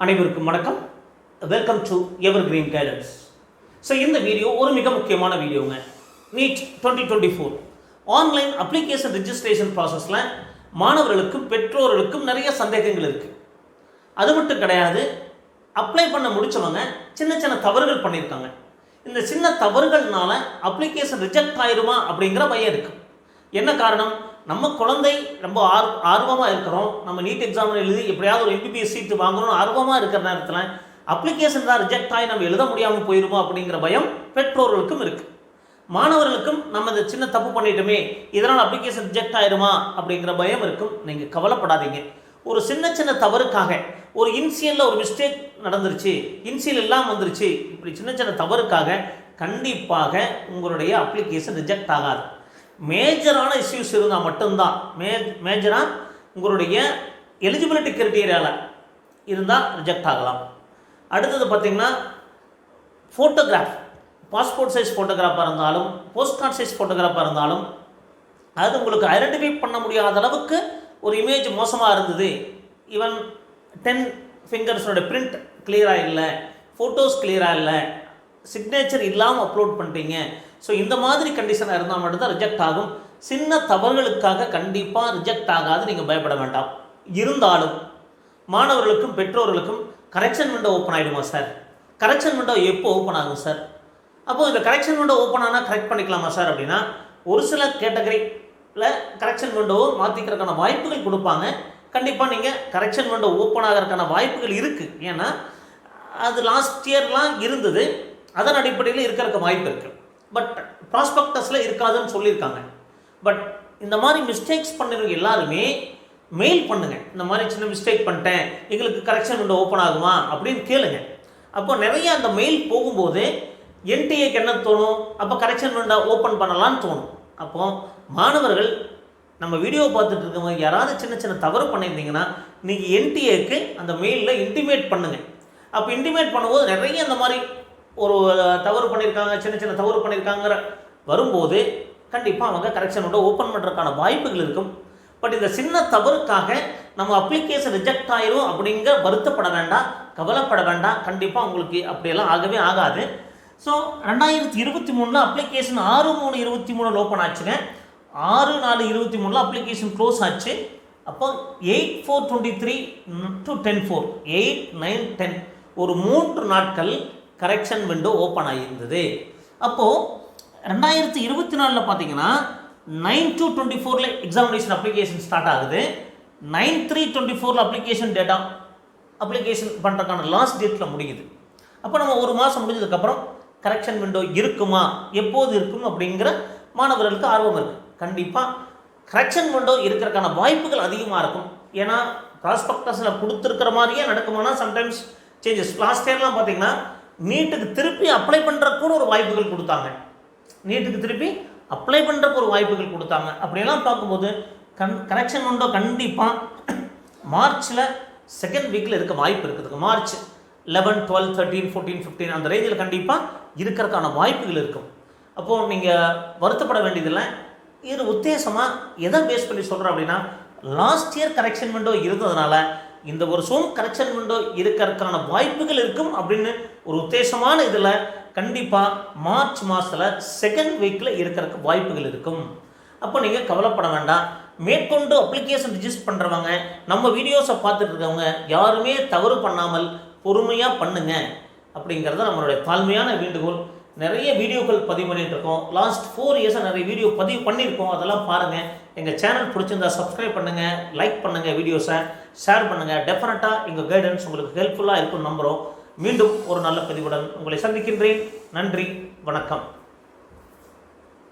அனைவருக்கும் வணக்கம். Welcome to evergreen guidance so இந்த வீடியோ ஒரு மிக முக்கியமான வீடியோங்க. NEET twenty twenty four online application registration ப்ராசஸில் மாணவர்களுக்கும் பெற்றோர்களுக்கும் நிறைய சந்தேகங்கள் இருக்குது அது மட்டும் கிடையாது அப்ளை பண்ண முடிச்சவங்க சின்ன சின்ன தவறுகள் பண்ணியிருக்காங்க இந்த சின்ன தவறுகள்னால அப்ளிகேஷன் ரிஜெக்ட் ஆயிருமா அப்படிங்கிற பயம் இருக்குது என்ன காரணம்? நம்ம குழந்தை ரொம்ப ஆர் ஆர்வமாக இருக்கிறோம். நம்ம நீட் எக்ஸாம் எழுதி எப்படியாவது ஒரு எம்பிபிஎஸ் சீட்டு வாங்கணும்னு ஆர்வமாக இருக்கிற நேரத்தில் அப்ளிகேஷன் தான் ரிஜெக்ட் ஆகி நம்ம எழுத முடியாமல் போயிருமோ அப்படிங்கிற பயம் பெற்றோர்களுக்கும் இருக்குது மாணவர்களுக்கும் நம்ம இந்த சின்ன தப்பு பண்ணிட்டோமே இதனால் அப்ளிகேஷன் ரிஜெக்ட் ஆயிடுமா அப்படிங்கிற பயம் இருக்கும். நீங்கள் கவலைப்படாதீங்க. ஒரு சின்ன சின்ன தவறுக்காக ஒரு இன்சியலில் ஒரு மிஸ்டேக் நடந்துருச்சு இன்சியல் எல்லாம் வந்துருச்சு இப்படி சின்ன சின்ன தவறுக்காக கண்டிப்பாக உங்களுடைய அப்ளிகேஷன் ரிஜெக்ட் ஆகாது. மேஜரான இஷ்யூஸ் இருந்தால் மட்டும்தான். மே மேஜராக உங்களுடைய எலிஜிபிலிட்டி கிரைட்டீரியாவில் இருந்தால் ரிஜெக்ட் ஆகலாம். அடுத்தது பார்த்திங்கன்னா ஃபோட்டோகிராஃப் பாஸ்போர்ட் சைஸ் ஃபோட்டோகிராஃபாக இருந்தாலும் போஸ்ட் கார்ட் சைஸ் ஃபோட்டோகிராஃபாக இருந்தாலும் அது உங்களுக்கு ஐடென்டிஃபை பண்ண முடியாத அளவுக்கு ஒரு இமேஜ் மோசமாக இருந்தது. ஈவன் டென் ஃபிங்கர்ஸோட பிரிண்ட் கிளியராக இல்லை ஃபோட்டோஸ் கிளியராக இல்லை சிக்னேச்சர் இல்லாமல் அப்லோட் பண்ணிட்டீங்க. ஸோ இந்த மாதிரி கண்டிஷனாக இருந்தால் மட்டும்தான் ரிஜெக்ட் ஆகும். சின்ன தவறுகளுக்காக கண்டிப்பாக ரிஜெக்ட் ஆகாது நீங்கள் பயப்பட வேண்டாம். இருந்தாலும் மாணவர்களுக்கும் பெற்றோர்களுக்கும் கரெக்ஷன் விண்டோ ஓப்பன் ஆகிடுமா சார் கரெக்ஷன் விண்டோ எப்போ ஓப்பன் ஆகும் சார் அப்போது இந்த கரெக்ஷன் விண்டோ ஓப்பன் ஆனால் கரெக்ட் பண்ணிக்கலாமா சார் அப்படின்னா ஒரு சில கேட்டகரியில் கரெக்ஷன் விண்டோவை மாற்றிக்கிறதுக்கான வாய்ப்புகள் கொடுப்பாங்க. கண்டிப்பாக நீங்கள் கரெக்ஷன் விண்டோ ஓப்பன் ஆகிறதுக்கான வாய்ப்புகள் இருக்குது ஏன்னா அது லாஸ்ட் இயர்லாம் இருந்தது. அதன் அடிப்படையில் இருக்கிறதுக்கு வாய்ப்பு இருக்குது பட் ப்ராஸ்பெக்டஸில் இருக்காதுன்னு சொல்லியிருக்காங்க. பட் இந்த மாதிரி மிஸ்டேக்ஸ் பண்ணுறவங்க எல்லாருமே மெயில் பண்ணுங்கள் இந்த மாதிரி சின்ன மிஸ்டேக் பண்ணிட்டேன் எங்களுக்கு கரெக்ஷன் விண்டோ ஓப்பன் ஆகுமா அப்படின்னு கேளுங்க. அப்போ நிறைய அந்த மெயில் போகும்போது என்டிஏக்கு என்ன தோணும்? அப்போ கரெக்ஷன் விண்டோ ஓப்பன் பண்ணலான்னு தோணும். அப்போ மாணவர்கள் நம்ம வீடியோ பார்த்துட்டு இருக்கவங்க யாராவது சின்ன சின்ன தவறு பண்ணியிருந்தீங்கன்னா நீங்கள் என்டிஏக்கு அந்த மெயிலில் இன்டிமேட் பண்ணுங்கள் அப்போ இன்டிமேட் பண்ணும்போது நிறைய இந்த மாதிரி ஒரு தவறு பண்ணியிருக்காங்க சின்ன சின்ன தவறு பண்ணியிருக்காங்கிற வரும்போது கண்டிப்பாக அவங்க கரெக்ஷனோட ஓப்பன் பண்ணுறதுக்கான வாய்ப்புகள் இருக்கும். பட் இந்த சின்ன தவறுக்காக நம்ம அப்ளிகேஷன் ரிஜெக்ட் ஆயிரும் அப்படிங்கிற வருத்தப்பட வேண்டாம் கவலைப்பட வேண்டாம். கண்டிப்பாக உங்களுக்கு அப்படியெல்லாம் ஆகவே ஆகாது. ஸோ ரெண்டாயிரத்தி இருபத்தி மூணில் அப்ளிகேஷன் ஆறு மூணு இருபத்தி மூணில் ஓப்பன் ஆச்சுங்க. ஆறு நாலு இருபத்தி மூணில் அப்ளிகேஷன் க்ளோஸ் ஆச்சு. அப்போ eight four twenty three to ten four eight nine ten ஒரு மூன்று நாட்கள் கரெக்ஷன் விண்டோ ஓப்பன் ஆகியிருந்தது அப்போது ரெண்டாயிரத்தி இருபத்தி நாலில் பார்த்தீங்கன்னா நைன் டூ டுவெண்ட்டி ஃபோரில் எக்ஸாமினேஷன் அப்ளிகேஷன் ஸ்டார்ட் ஆகுது. நைன் த்ரீ டுவெண்ட்டி ஃபோரில் அப்ளிகேஷன் டேட்டா அப்ளிகேஷன் பண்ணுறதுக்கான லாஸ்ட் டேட்டில் முடியுது. அப்போ நம்ம ஒரு மாதம் முடிஞ்சதுக்கப்புறம் கரெக்ஷன் விண்டோ இருக்குமா? எப்போது இருக்கும் அப்படிங்கிற மாணவர்களுக்கு ஆர்வம் இருக்குது கண்டிப்பாக கரெக்ஷன் விண்டோ இருக்கிறதுக்கான வாய்ப்புகள் அதிகமாக இருக்கும். ஏன்னா ப்ராஸ்பெக்டஸில் கொடுத்துருக்கிற மாதிரியே நடக்குமானா சம்டைம்ஸ் சேஞ்சஸ் லாஸ்ட் இயர்லாம் பார்த்தீங்கன்னா நீட்டுக்கு திருப்பி அப்ளை பண்ணுறக்கு ஒரு வாய்ப்புகள் கொடுத்தாங்க. நீட்டுக்கு திருப்பி அப்ளை பண்ணுறக்கு ஒரு வாய்ப்புகள் கொடுத்தாங்க. அப்படியெல்லாம் பார்க்கும்போது கன் கனெக்ஷன் உண்டோ? கண்டிப்பாக மார்ச்சில் செகண்ட் வீக்கில் இருக்க வாய்ப்பு இருக்குதுங்க March eleven twelve thirteen fourteen fifteen அந்த ரேஞ்சில் கண்டிப்பாக இருக்கிறதுக்கான வாய்ப்புகள் இருக்கும். அப்போது நீங்கள் வருத்தப்பட வேண்டியதில்லை. இது உத்தேசமாக எதை பேஸ் பண்ணி சொல்கிறேன் அப்படின்னா லாஸ்ட் இயர் கரெக்ஷன் விண்டோ இருந்ததுனால இந்த வருஷம் கரெக்ஷன் விண்டோ இருக்கிறதுக்கான வாய்ப்புகள் இருக்கும் அப்படின்னு ஒரு உத்தேசமான இதில் கண்டிப்பாக மார்ச் மாதத்தில் செகண்ட் வீக்கில் இருக்கிறதுக்கு வாய்ப்புகள் இருக்கும். அப்போ நீங்கள் கவலைப்பட வேண்டாம். மேற்கொண்டு அப்ளிகேஷன் ரிஜிஸ்டர் பண்ணுறவங்க நம்ம வீடியோஸை பார்த்துட்டு இருக்கவங்க யாருமே தவறு பண்ணாமல் பொறுமையாக பண்ணுங்க அப்படிங்கிறது நம்மளுடைய தாழ்மையான வேண்டுகோள். நிறைய வீடியோக்கள் பதிவு பண்ணிகிட்ருக்கோம் லாஸ்ட் ஃபோர் இயர்ஸாக நிறைய வீடியோ பதிவு பண்ணியிருக்கோம். அதெல்லாம் பாருங்கள் எங்கள் சேனல் பிடிச்சிருந்தா சப்ஸ்கிரைப் பண்ணுங்கள் லைக் பண்ணுங்கள் வீடியோஸை ஷேர் பண்ணுங்கள் டெஃபினட்டாக எங்கள் கைடன்ஸ் உங்களுக்கு ஹெல்ப்ஃபுல்லாக இருக்கும் நம்புகிறோம் மீண்டும் ஒரு நல்ல பதிவுடன் உங்களை சந்திக்கின்றேன். நன்றி. வணக்கம்.